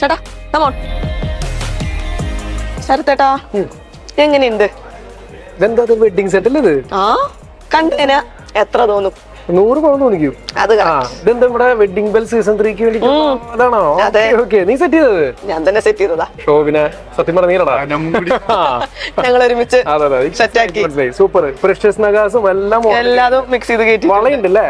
ചേട്ടാ കമോൺ ശരത്തേട്ടാ എങ്ങനെയുണ്ട്? ഇതെന്താ വെഡിങ് സെറ്റ് അല്ലേ ഇത്? ആ കണ്ടേന. എത്ര തോന്നും? നൂറ് പവൻ തോന്നിക്കും. ഇതെന്താ നമ്മുടെ വെഡിങ് ബെൽ സീസൺ ത്രീക്ക് വേണ്ടി അതാണോ? അതെ. ഓക്കെ നീ സെറ്റ് ചെയ്തത്? ഞാൻ തന്നെ സെറ്റ് ചെയ്തതാ. ഷോവിനെ സത്യം പറഞ്ഞാ ഞങ്ങൾ ഒരുമിച്ച്. സൂപ്പർ പ്രഷ്യസ് നഗാസും എല്ലാം എല്ലാതും മിക്സ് ചെയ്ത് കയറ്റി വളയുണ്ട് അല്ലേ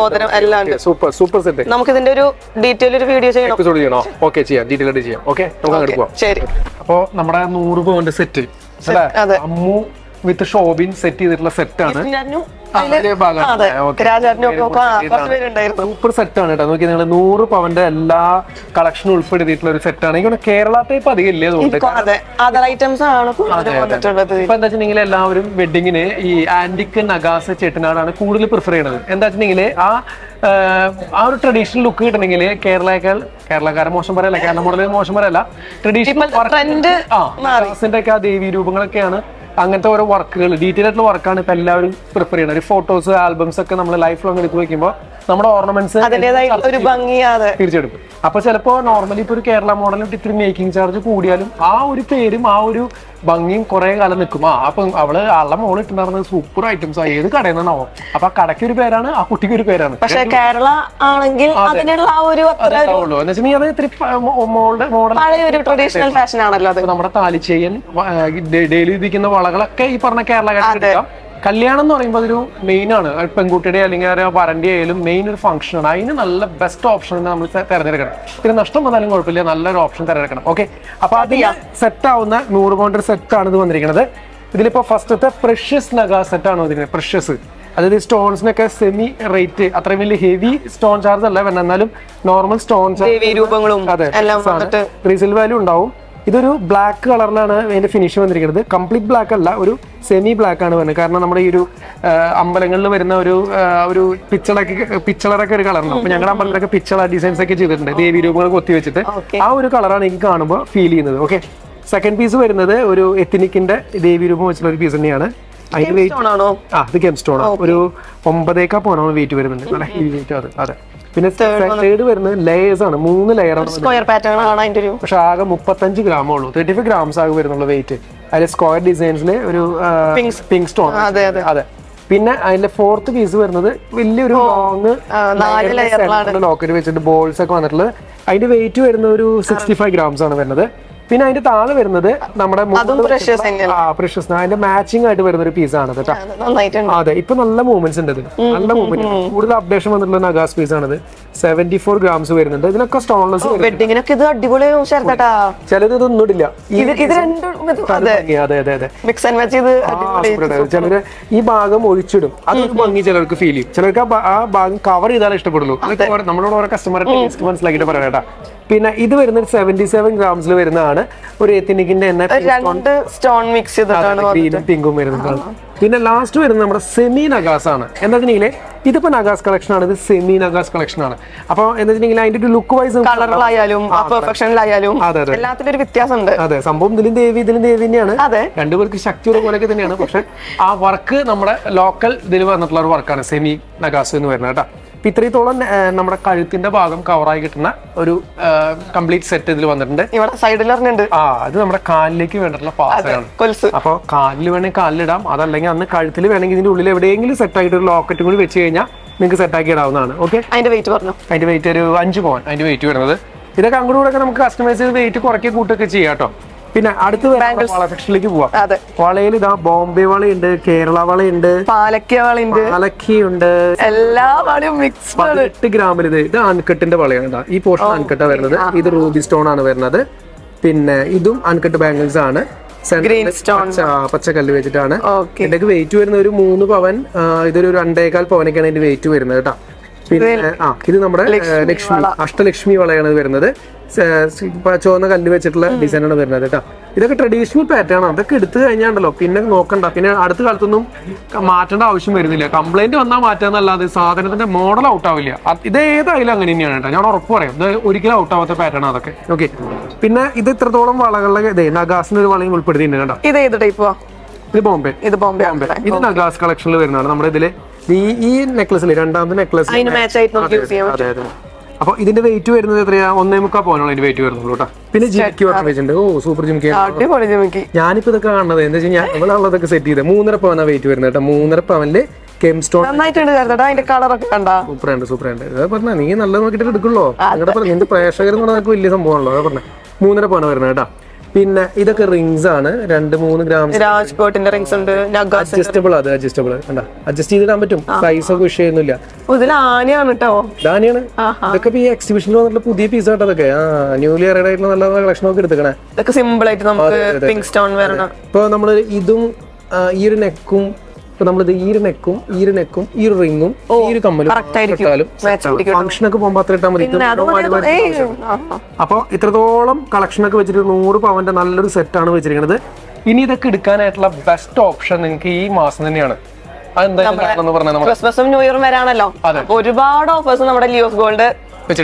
മോതിരം എല്ലാം ഉണ്ട്. സൂപ്പർ സൂപ്പർ സെറ്റ് നമുക്ക് ഇതിന്റെ ഒരു ഡീറ്റെയിൽ ഒരു വീഡിയോ ചെയ്യണം. എപ്പിസോഡ് ചെയ്യണോ? ഓക്കെ ചെയ്യാം. ഡീറ്റെയിൽ ആയിട്ട് ചെയ്യാം. ഓക്കെ നമുക്ക് അങ്ങോട്ട് പോവാം. ശരി. അപ്പോ നമ്മുടെ നൂറ് പവന്റെ സെറ്റ് അല്ലേ. അമ്മു വിത്ത് ഷോബിൻ സെറ്റ് ചെയ്തിട്ടുള്ള സെറ്റ് അതെ. പേരുണ്ടായിരുന്നു. സൂപ്പർ സെറ്റ് ആണ് കേട്ടോ. നോക്കി നിങ്ങൾ നൂറ് പവന്റെ എല്ലാ കളക്ഷനും ഉൾപ്പെടുത്തിയിട്ടുള്ള ഒരു സെറ്റ് ആണ്. എനിക്ക് കേരള ടൈപ്പ് അധികം ഇല്ലേ അതർ ഐറ്റംസ് ആണ് കൂടുതലും വന്നിട്ടുള്ളത്. ഇപ്പൊ എന്താ വെച്ചിട്ടുണ്ടെങ്കിൽ എല്ലാവരും വെഡിങ്ങിന് ഈ ആന്റിക് നഗാസ ചെട്ടിനാടാണ് കൂടുതൽ പ്രിഫർ ചെയ്യണത്. എന്താ വെച്ചിട്ടുണ്ടെങ്കിൽ ആ ആ, ഒരു ട്രഡീഷണൽ ലുക്ക് കിട്ടണമെങ്കിൽ കേരളക്കാൾ കേരളക്കാരെ മോശം പറയല്ല കേരള മോഡൽ മോശം പറയല്ല. ട്രഡീഷണൽ ആ ദേവി രൂപങ്ങളൊക്കെയാണ് അങ്ങനത്തെ ഓരോ വർക്കുകൾ ഡീറ്റെയിൽ ആയിട്ടുള്ള വർക്കാണ് ഇപ്പൊ എല്ലാവരും പ്രിഫർ ചെയ്യുന്നത് ഒരു ഫോട്ടോസ് ആൽബംസ് ഒക്കെ നമ്മൾ ലൈഫ് ലോങ് എടുത്ത് വെക്കുമ്പോൾ നമ്മുടെ ഓർണമെന്റ്സ് ഒരു തീർച്ചയായിട്ടും. അപ്പൊ ചിലപ്പോ നോർമലി ഇപ്പൊ ഒരു കേരള മോഡലിൽ ഇത്തിരി മേക്കിംഗ് ചാർജ് കൂടിയാലും ആ ഒരു പേരും ആ ഒരു ഭംഗിയും കുറെ കാലം നിൽക്കും. ആ അപ്പൊ അവൾ ആളുടെ മോൾ ഇട്ടുണ്ടായിരുന്നത് സൂപ്പർ ഐറ്റംസ് ആ ഏത് കടയിൽ നിന്നാവും അപ്പൊ ആ കടയ്ക്ക് ഒരു പേരാണ് ആ കുട്ടിക്ക് ഒരു പേരാണ്. പക്ഷെ കേരള ആണെങ്കിൽ അതിനുള്ള ആ ഒരു അത് ഇത്തിരി മോളുടെ മോഡൽ പഴയ ഒരു ട്രഡീഷണൽ ഫാഷൻ ആണല്ലോ നമ്മുടെ താലിച്ചെയ്യൻ ഡെയിലി ഇരിക്കുന്ന വളകളൊക്കെ ഈ പറഞ്ഞ കേരള എടുക്കാം. കല്യാണം എന്ന് പറയുമ്പോൾ അതൊരു മെയിൻ ആണ്. പെൺകുട്ടിയുടെ അല്ലെങ്കിൽ ഒരു വരന്റെ ആയാലും മെയിൻ ഒരു ഫംഗ്ഷൻ ആണ്. അതിന് നല്ല ബെസ്റ്റ് ഓപ്ഷൻ നമ്മൾ തിരഞ്ഞെടുക്കണം. പിന്നെ നഷ്ടം വന്നാലും കുഴപ്പമില്ല. നല്ലൊരു ഓപ്ഷൻ തിരഞ്ഞെടുക്കണം. ഓക്കെ അപ്പൊ അത് സെറ്റ് ആവുന്ന നൂറ് പൗണ്ട് സെറ്റ് ആണ് ഇത് വന്നിരിക്കുന്നത്. ഇതിലിപ്പോ ഫസ്റ്റത്തെ പ്രഷ്യസ് നഗ സെറ്റ് ആണ് വന്നിരിക്കുന്നത്. പ്രഷ്യസ് അതായത് സ്റ്റോൺസിനൊക്കെ സെമി റേറ്റ് അത്രയും വലിയ ഹെവി സ്റ്റോൺ ചാർജ് അല്ല. വേണ്ട എന്നാലും നോർമൽ സ്റ്റോൺ രൂപങ്ങളും അതെ. റീസെയിൽ വാല്യൂ ഉണ്ടാവും. ഇതൊരു ബ്ലാക്ക് കളറിലാണ് ഇതിന്റെ ഫിനിഷ് വന്നിരിക്കുന്നത്. കംപ്ലീറ്റ് ബ്ലാക്ക് അല്ല ഒരു സെമി ബ്ലാക്ക് ആണ് വരുന്നത് കാരണം നമ്മുടെ ഈ ഒരു അമ്പലങ്ങളിൽ വരുന്ന ഒരു ഒരു പിച്ചളൊക്കെ പിച്ചളറൊക്കെ ഒരു കളറാണ് അപ്പൊ ഞങ്ങളുടെ അമ്പലത്തിലൊക്കെ പിച്ചള ഡിസൈൻസ് ഒക്കെ ചെയ്തിട്ടുണ്ട്. ദേവി രൂപങ്ങൾ കൊത്തി വെച്ചിട്ട്. ആ ഒരു കളറാണ് എനിക്ക് കാണുമ്പോൾ ഫീൽ ചെയ്യുന്നത്. ഓക്കെ സെക്കൻഡ് പീസ് വരുന്നത് ഒരു എത്തിനിക്കിന്റെ ദേവി രൂപം വെച്ചുള്ള ഒരു പീസ് തന്നെയാണ്. അതിന്റെ വെയിറ്റ് ആ ഇത് ഗെം സ്റ്റോൺ ഒരു ഒമ്പതേക്കാ പോണോ വെയിറ്റ് വരുന്നുണ്ട്. നല്ല ഹെവി വെയിറ്റ് അത് അതെ. പിന്നെ തേർഡ് വരുന്നത് ലെയേഴ്സ് ആണ്. മൂന്ന് ലെയർ ആണ് സ്ക്വയർ പാറ്റേൺ ആണ് അതിന്റെ ഒരു പക്ഷെ ആകെ മുപ്പത്തഞ്ച് ഗ്രാമേ ഉള്ളൂ. തേർട്ടി ഫൈവ് ഗ്രാംസ് ആകെ വരുന്നുള്ള വെയിറ്റ് അതിൽ സ്ക്വയർ ഡിസൈൻസിൽ ഒരു പിങ്ക് സ്റ്റോൺ അതെ, അതെ. പിന്നെ അതിന്റെ ഫോർത്ത് പീസ് വരുന്നത് വലിയൊരു ലോങ് നാല് ലെയറിലാണ് ലോക്കറ്റ് വെച്ചിട്ട് ബോൾസ് ഒക്കെ വന്നിട്ടുള്ളത്. അതിന്റെ വെയിറ്റ് വരുന്ന ഒരു സിക്സ്റ്റി ഫൈവ് ഗ്രാംസ് ആണ് വരുന്നത്. പിന്നെ അതിന്റെ താഴെ വരുന്നത് നമ്മുടെ? പ്രഷ്യസ് അതിന്റെ മാച്ചിങ് ആയിട്ട് വരുന്ന ഒരു പീസ് ആണ് കേട്ടോ അതെ ഇപ്പൊ നല്ല മൂവ്മെന്റ്സ് ഉണ്ട് ഇത് നല്ല മൂവ്മെന്റ് കൂടുതൽ അപ്ഡേഷൻ വന്നിട്ടുള്ള നഗാസ് പീസ് ആണ് സെവന്റി ഫോർ ഗ്രാംസ് വരുന്നുണ്ട്. ഇതിനൊക്കെ സ്റ്റോൺലെസ് വെഡിങ്ങിനൊക്കെ ഇത് അടിപൊളി ചിലത് ഇതൊന്നും ഇടില്ല. അതെ. അതെ അതെ ചിലര് ഈ ഭാഗം ഒഴിച്ചിടും. അതൊരു ഭംഗി ചിലർക്ക് ഫീൽ ചെയ്യും. ചിലർക്ക് ആ ഭാഗം കവർ ചെയ്താലേ ഇഷ്ടപ്പെടുള്ളൂ. നമ്മളോട് ഓരോ കസ്റ്റമറെ ടേസ്റ്റ് മനസ്സിലാക്കിയിട്ട് പറയാം കേട്ടാ പിന്നെ ഇത് വരുന്നത് സെവന്റി സെവൻ ഗ്രാംസിൽ വരുന്നതാണ്. ഒരു എത്തിനിക്കിന്റെ എന്ന രണ്ട് സ്റ്റോൺ മിക്സ് ചെയ്തിട്ടാണ് ഗ്രീനും പിങ്കും വരുന്നത് പിന്നെ ലാസ്റ്റ് വരുന്നത് നമ്മുടെ സെമി നഗാസ് ആണ്. എന്താ വെച്ചിട്ടുണ്ടെങ്കിൽ ഇതിപ്പോ നഗാസ് കളക്ഷൻ ആണ് ഇത് സെമി നഗാസ് കളക്ഷൻ ആണ്. അപ്പൊ എന്താ വെച്ചിട്ടുണ്ടെങ്കിൽ അതിന്റെ ഒരു ലുക്ക് വൈസ് കളറിലായാലും ആ പെർഫെക്ഷനിലായാലും അതെ, അതെ. എല്ലാത്തിലും ഒരു വ്യത്യാസമുണ്ട്. അതെ സംഭവം ഇതിലും ദേവി ഇതിലും ദേവി തന്നെയാണ്. അതെ. രണ്ടുപേർക്ക് ശക്തിയുള്ള പോലെയൊക്കെ തന്നെയാണ്. പക്ഷെ ആ വർക്ക് നമ്മുടെ ലോക്കൽ ഇതിൽ വന്നിട്ടുള്ള ഒരു വർക്കാണ് സെമി നഗാസ് എന്ന് പറയുന്നത് കേട്ടോ. അപ്പൊ ഇത്രത്തോളം നമ്മുടെ കഴുത്തിന്റെ ഭാഗം കവറായി കിട്ടുന്ന ഒരു കംപ്ലീറ്റ് സെറ്റ് ഇതിൽ വന്നിട്ടുണ്ട്. ഇവിടെ സൈഡിൽ പറഞ്ഞിട്ടുണ്ട് ആ അത് നമ്മുടെ കാലിലേക്ക് വേണ്ടിയിട്ടുള്ള പാസയാണ് കൊൽസ് അപ്പോൾ കാലിൽ വേണമെങ്കിൽ കാലിലിടാം. അതല്ലെങ്കിൽ അന്ന് കഴുത്തിൽ വേണമെങ്കിൽ ഇതിന്റെ ഉള്ളിൽ എവിടെയെങ്കിലും സെറ്റ് ആയിട്ട് ഒരു ലോക്കറ്റ് കൂടി വെച്ച് കഴിഞ്ഞാൽ നിങ്ങൾക്ക് സെറ്റ് ആക്കി ഇടാവുന്നതാണ്. ഓക്കെ അതിന്റെ വെയിറ്റ് പറഞ്ഞു? അതിന്റെ വെയിറ്റ് ഒരു അഞ്ച് പോവാൻ അതിന്റെ വെയിറ്റ് വരുന്നത്. ഇതൊക്കെ അങ്ങോട്ടും കൂടെ നമുക്ക് കസ്റ്റമൈസ് ചെയ്ത് വെയിറ്റ് കുറയ്ക്കുക കൂട്ടൊക്കെ ചെയ്യാം കേട്ടോ. പിന്നെ അടുത്ത് വള സെക്ഷനിലേക്ക് പോവാം. അതെ. വളയിൽ ഇതാ ബോംബെ വളയുണ്ട് കേരള വളയുണ്ട് പാലക്ക വളയുണ്ട്. പാലക്കിയുണ്ട് എല്ലാ വളയും മിക്സ് പതിനെട്ട് ഗ്രാമിൽ ഇത് ഇത് അൺകട്ടിന്റെ വളയാണ്. ഈ പോർഷൻ അൺകട്ട വരുന്നത്. ഇത് റൂബി സ്റ്റോൺ ആണ് വരുന്നത്. പിന്നെ ഇതും അൺകട്ട് ബാംഗിൾസ് ആണ്. ഗ്രീൻ സ്റ്റോൺ പച്ചക്കല്ല് വെച്ചിട്ടാണ്. ഇതിന്റെ വെയിറ്റ് വരുന്ന ഒരു മൂന്ന് പവൻ ഇതൊരു രണ്ടേകാൽ പവനൊക്കെയാണ് ഇതിന്റെ വെയിറ്റ് വരുന്നത് കേട്ടോ. പിന്നെ ആ ഇത് നമ്മുടെ ലക്ഷ്മി അഷ്ടലക്ഷ്മി വളയാണ് വരുന്നത്. ചുവന്ന കല്ല് വെച്ചിട്ടുള്ള ഡിസൈൻ ആണ് വരുന്നത് കേട്ടോ. ഇതൊക്കെ ട്രഡീഷണൽ പാറ്റേൺ ആണ്. അതൊക്കെ എടുത്തു കഴിഞ്ഞാണ്ടല്ലോ. പിന്നെ നോക്കണ്ട. പിന്നെ അടുത്ത കാലത്തൊന്നും മാറ്റേണ്ട ആവശ്യം വരുന്നില്ല. കംപ്ലൈന്റ് വന്നാൽ മാറ്റാന്നല്ലാതെ സാധനത്തിന്റെ മോഡൽ ഔട്ട് ആവില്ല. ഇത് ഏതായാലും അങ്ങനെ തന്നെയാണ് കേട്ടോ. ഞാൻ ഉറപ്പ് പറയാം. ഇത് ഒരിക്കലും ഔട്ട് ആവാത്ത പാറ്റേൺ അതൊക്കെ. ഓക്കെ പിന്നെ ഇത് ഇത്രത്തോളം വളകളുടെ ഇതേ നഗാസിന് ഒരു വളയും ഉൾപ്പെടുത്തിയിട്ടുണ്ട് കേട്ടോ. ഇത് ഏത് ടൈപ്പ് ഇത് ബോംബെ. ഇത് ബോംബെ ബോംബെ. ഇത് നഗാസ് കളക്ഷനിൽ വരുന്നതാണ്. നമ്മുടെ ഇതിൽ ഈ നെക്ലസ് നെക്ലസിൽ രണ്ടാമത്തെ നെക്ലസ് അതെ അതെ. അപ്പൊ ഇതിന്റെ വെയിറ്റ് വരുന്നത് എത്രയാ? ഒന്നേ മുക്കാൽ പോകാനുള്ള ഇതിന്റെ വെയിറ്റ് വരുന്നുള്ളൂ കേട്ടോ പിന്നെ ജിമിക്ക് വട്ടം വെച്ചിട്ടുണ്ട് ഓ സൂപ്പർ ജിമിക്ക്. അടിപൊളി ജിമിക്ക്. ഞാനിപ്പോ ഇതൊക്കെ കാണുന്നത് എന്താ വെച്ചാൽ നമ്മളുള്ളതൊക്കെ സെറ്റ് ചെയ്ത്. മൂന്നര പവനാ വെയിറ്റ് വരുന്നത് കേട്ടോ മൂന്നര പവനിൽ കെംസ്റ്റോൺ നന്നായിട്ടുണ്ട് കരുതട്ടാ. അതിന്റെ കളറൊക്കെ കണ്ടാ. സൂപ്പർ ഉണ്ട് സൂപ്പർ ഉണ്ട്. അതാ പറഞ്ഞ നീ നല്ലത് നോക്കിട്ട് എടുക്കുള്ളൂ? നിങ്ങളുടെ നിന്റെ പ്രേക്ഷകർ എന്ന് പറഞ്ഞാൽ വലിയ സംഭവമാണല്ലോ. അതാ പറഞ്ഞ മൂന്നര പവന വരുന്നത് കേട്ടോ പിന്നെ ഇതൊക്കെ റിങ്സ് ആണ്. രണ്ട് മൂന്ന് ഗ്രാം രാജ്കോട്ടിന്റെ റിങ്സ് ഉണ്ട് അഡ്ജസ്റ്റബിൾ അത് അഡ്ജസ്റ്റബിൾ കണ്ടാ? അഡ്ജസ്റ്റ് ചെയ്തിടാൻ പറ്റും. സൈസ് ഒക്കെ വിഷയമൊന്നുമില്ല ഇതിൽ ആനയാണ് കേട്ടോ ഇതാനെയാണ് ഇതൊക്കെ ഈ എക്സിബിഷനിൽ വന്നിട്ടുള്ള പുതിയ പീസ് കേട്ടോ അതൊക്കെ ആ ന്യൂലി അറേഡ് ആയിട്ടുള്ള നല്ല കളക്ഷൻ ഒക്കെ എടുക്കണേ ഇതൊക്കെ സിമ്പിൾ ആയിട്ട് നമുക്ക് പിങ്ക് സ്റ്റോൺ വരണം ഇപ്പൊ നമ്മൾ ഇതും ഈ ഒരു നെക്കും ഇപ്പൊ നമ്മളിത് ഈ ഒരു നെക്കും ഈ ഒരു നെക്കും ഈ ഒരു റിങ്ങും ഈ ഒരു കമ്മലും. ഇട്ടാലും Match ആയിരിക്കും. ഫംഗ്ഷൻ ഒക്കെ പോകുമ്പോ അത്ര ഇട്ടാൽ മതി. ഇത് പിന്നെ അത് ഒരുപാട് മതി, പേർക്ക് ഏയ്, ആ, ആ. അപ്പൊ ഇത്രത്തോളം കളക്ഷനൊക്കെ വെച്ചിട്ട് നൂറ് പവന്റെ നല്ലൊരു സെറ്റാണ് വെച്ചിരിക്കുന്നത് ഇനി ഇതൊക്കെ എടുക്കാനായിട്ടുള്ള ബെസ്റ്റ് ഓപ്ഷൻ നിങ്ങൾക്ക് ഈ മാസം തന്നെയാണ്. ക്രിസ്മസും ന്യൂ ഇയറും വരാണല്ലോ. ഒരുപാട് ഓഫേഴ്സ് നമ്മുടെ ലിയോസ് ഗോൾഡ്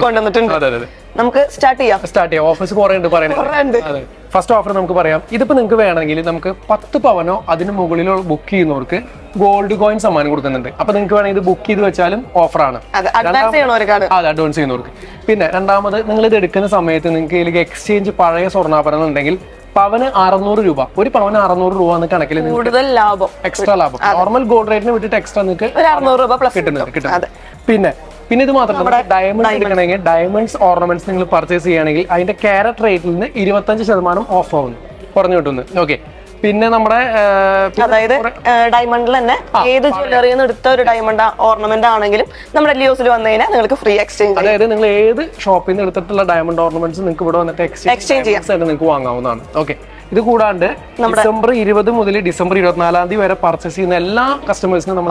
കൊണ്ടുവന്നിട്ടുണ്ട്. നമുക്ക് സ്റ്റാർട്ട് ചെയ്യാം. സ്റ്റാർട്ട് ചെയ്യാം. ഓഫീസ് കുറെ ഉണ്ട് പറയുന്നത് ഫസ്റ്റ് ഓഫർ നമുക്ക് പറയാം. ഇതിപ്പോ നിങ്ങൾക്ക് വേണമെങ്കിൽ നമുക്ക് പത്ത് പവനോ അതിന് മുകളിലോ ബുക്ക് ചെയ്യുന്നവർക്ക് ഗോൾഡ് കോയിൻ സമ്മാനം കൊടുക്കുന്നുണ്ട്. അപ്പൊ നിങ്ങൾക്ക് വേണമെങ്കിൽ ഇത് ബുക്ക് ചെയ്ത് വെച്ചാലും ഓഫറാണ് അതെ അഡ്വാൻസ് ചെയ്യണവർക്കാണ് അതെ അഡ്വാൻസ് ചെയ്യുന്നവർക്ക്. പിന്നെ രണ്ടാമത് നിങ്ങൾ ഇത് എടുക്കുന്ന സമയത്ത് നിങ്ങൾക്ക് ഇതിലേക്ക് എക്സ്ചേഞ്ച് പഴയ സ്വർണാഭരണം ഉണ്ടെങ്കിൽ പവന് അറുന്നൂറ് രൂപ. ഒരു പവന് അറുന്നൂറ് രൂപ എന്ന കണക്കിൽ കൂടുതൽ ലാഭം. എക്സ്ട്രാ ലാഭം. നോർമൽ ഗോൾഡ് റേറ്റിന് വിട്ടിട്ട് എക്സ്ട്രാ നിങ്ങൾക്ക് ഒരു അറുന്നൂറ് രൂപ പ്ലസ് കിട്ടുന്നുണ്ട് കിട്ടുന്നത്. പിന്നെ പിന്നെ ഇത് മാത്രമല്ല ഡയമണ്ട് എടുക്കണമെങ്കിൽ ഡയമണ്ട്സ് ഓർണമെന്റ്സ് നിങ്ങൾ പർച്ചേസ് ചെയ്യുകയാണെങ്കിൽ അതിന്റെ ക്യാരറ്റ് റേറ്റിൽ നിന്ന് ഇരുപത്തഞ്ച് ശതമാനം ഓഫ് ആവും കുറഞ്ഞു കിട്ടുന്നു ഓക്കെ പിന്നെ നമ്മുടെ അതായത് ഡയമണ്ടിൽ തന്നെ ഏത് ജ്വല്ലറിയിൽ നിന്ന് എടുത്ത ഒരു ഡയമണ്ട് ഓർണമെന്റ് ആണെങ്കിലും നമ്മുടെ ലിയോസിൽ വന്നു കഴിഞ്ഞാൽ നിങ്ങൾക്ക് ഫ്രീ എക്സ്ചേഞ്ച് അതായത് നിങ്ങൾ ഏത് ഷോപ്പിൽ നിന്ന് എടുത്തിട്ടുള്ള ഡയമണ്ട് ഓർണമെന്റ്സ് നിങ്ങൾക്ക് ഇവിടെ വന്നിട്ട് എക്സ്ചേഞ്ച് ചെയ്യാൻ നിങ്ങൾക്ക് വാങ്ങാവുന്നതാണ്. ഓക്കെ ഇത് കൂടാണ്ട് ഡിസംബർ ഇരുപത് മുതൽ ഡിസംബർ ഇരുപത്തിനാലാം തീയതി വരെ പർച്ചേസ് ചെയ്യുന്ന എല്ലാ കസ്റ്റമേഴ്സിനും നമ്മൾ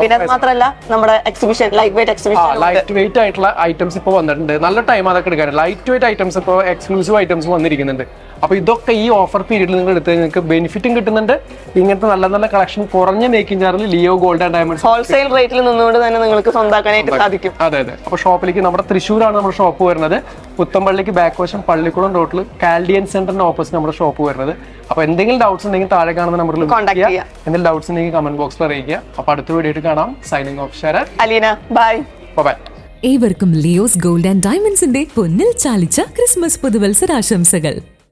പിന്നെ മാത്രമല്ല നമ്മുടെ exhibition light weight exhibition light weight ആയിട്ടുള്ള ഐറ്റംസ് ഇപ്പോൾ വന്നിട്ടുണ്ട്. നല്ല ടൈം അതൊക്കെ എടുക്കാൻ ലൈറ്റ് വെയിറ്റ് ഐറ്റംസ് ഇപ്പോൾ എക്സ്ക്ലൂസീവ് ഐറ്റംസ് വന്നിരിക്കുന്നുണ്ട്. അപ്പൊ ഇതൊക്കെ ഈ ഓഫർ പീരീഡിൽ നിങ്ങൾ എടുത്ത് നിങ്ങൾക്ക് ബെനിഫിറ്റും കിട്ടുന്നുണ്ട്. ഇങ്ങനത്തെ നല്ല നല്ല കളക്ഷൻ കുറഞ്ഞ മേക്കിംഗ് ചാർജിൽ Leo gold and diamonds wholesale റേറ്റിൽ നിന്നുകൊണ്ട് തന്നെ നിങ്ങൾക്ക് സ്വന്തമാക്കാനായിട്ട് സാധിക്കും. അതെ അതെ. അപ്പോൾ ഷോപ്പിലേക്ക് നമ്മുടെ തൃശ്ശൂരാണ് നമ്മുടെ ഷോപ്പ് വരുന്നത്. പുത്തമ്പള്ളിക്ക് ബാക്ക് വശം പള്ളിക്കുളം റോട്ടിൽ കാൽഡിയൻ സെന്ററിന്റെ ഓപ്പോസിറ്റ് നമ്മുടെ ഷോപ്പ് വരുന്നത്. അപ്പോൾ എന്തെങ്കിലും ഡൗട്ട്സ് ഉണ്ടെങ്കിൽ താഴെ കാണുന്ന നമ്പറിൽ കോൺടാക്ട് ചെയ്യുക എന്തെങ്കിലും ഡൗട്ട്സ് ഉണ്ടെങ്കിൽ കമന്റ് ബോക്സിൽ അറിയിക്കുക. അപ്പോൾ അടുത്ത വീഡിയോ കാണാം. സൈനിങ് ഓഫ് ഷെയർ അലീന ബൈ ബൈ ഏവർക്കും ലിയോസ് ഗോൾഡ് ആൻഡ് ഡയമണ്ട്സിന്റെ പൊന്നിൽ ചാലിച്ച ക്രിസ്മസ് പുതുവത്സരാശംസകൾ.